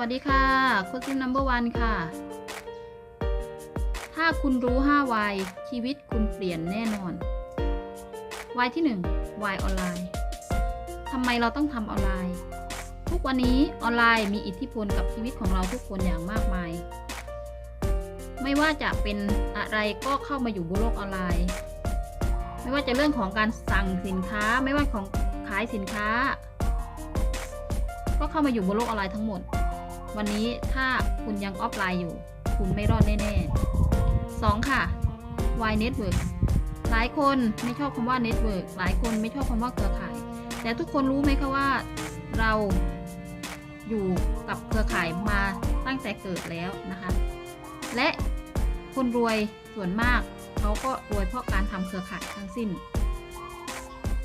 วัสดีค่ะโค้ชซิมนัมเบอร์วันค่ะ ถ้าคุณรู้5วายชีวิตคุณเปลี่ยนแน่นอนวายที่1วายออนไลน์ทำไมเราต้องทำออนไลน์ ทุกวันนี้ออนไลน์มีอิทธิพลกับชีวิตของเราทุกคนอย่างมากมาย ไม่ว่าจะเป็นอะไรก็เข้ามาอยู่บนโลกออนไลน์ ไม่ว่าจะเรื่องของการสั่งสินค้า ไม่ว่าของขายสินค้า ก็เข้ามาอยู่บนโลกออนไลน์ทั้งหมด วันนี้ถ้าคุณยังออฟไลน์อยู่ คุณไม่รอดแน่ๆ 2. ค่ะ Y Network หลายคนไม่ชอบคำว่า Network หลายคนไม่ชอบคำว่าเครือข่าย แต่ทุกคนรู้ไหมคะว่าเราอยู่กับเครือข่ายมาตั้งแต่เกิดแล้วนะคะ และคนรวยส่วนมากเขาก็รวยเพราะการทำเครือข่ายทั้งสิ้น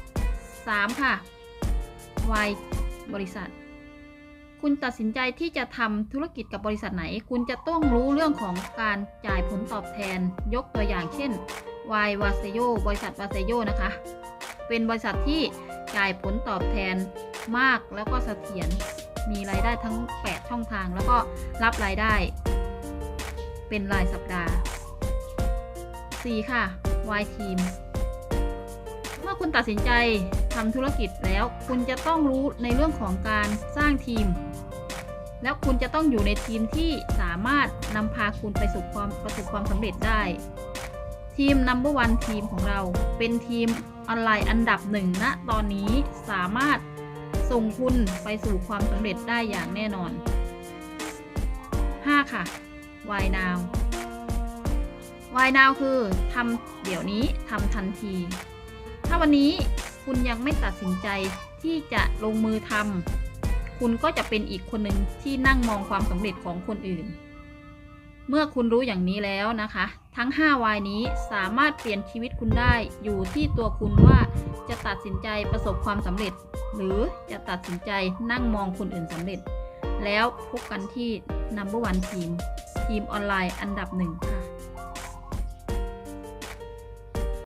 3. ค่ะ Y บริษัท คุณตัดสินใจที่จะทำธุรกิจกับบริษัทไหน คุณจะต้องรู้เรื่องของการจ่ายผลตอบแทน ยกตัวอย่างเช่น Y w a s e y o บริษัท w a s e y o นะคะ เป็นบริษัทที่จ่ายผลตอบแทนมากแล้วก็เสถียรมีรายได้ทั้ง 8 ช่องทาง แล้วก็รับรายได้ เป็นรายสัปดาห์ 4. ค่ะ Y Team เมื่อคุณตัดสินใจทำธุรกิจแล้ว คุณจะต้องรู้ในเรื่องของการสร้างทีม แล้วคุณจะต้องอยู่ในทีมที่สามารถนำพาคุณไปสู่ความประสบความสำเร็จได้ ทีม Number One ทีมของเราเป็นทีมออนไลน์อันดับหนึ่งณตอนนี้สามารถส่งคุณไปสู่ความสำเร็จได้อย่างแน่นอน 5. ค่ะ Why Now Why Now คือทำเดี๋ยวนี้ทำทันที ถ้าวันนี้คุณยังไม่ตัดสินใจที่จะลงมือทำ คุณก็จะเป็นอีกคนหนึ่งที่นั่งมองความสำเร็จของคนอื่น เมื่อคุณรู้อย่างนี้แล้วนะคะ ทั้ง 5 วายนี้สามารถเปลี่ยนชีวิตคุณได้อยู่ที่ตัวคุณว่าจะตัดสินใจประสบความสำเร็จ หรือจะตัดสินใจนั่งมองคนอื่นสำเร็จ แล้วพบกันที่ Number One Team ทีมออนไลน์อันดับหนึ่งค่ะ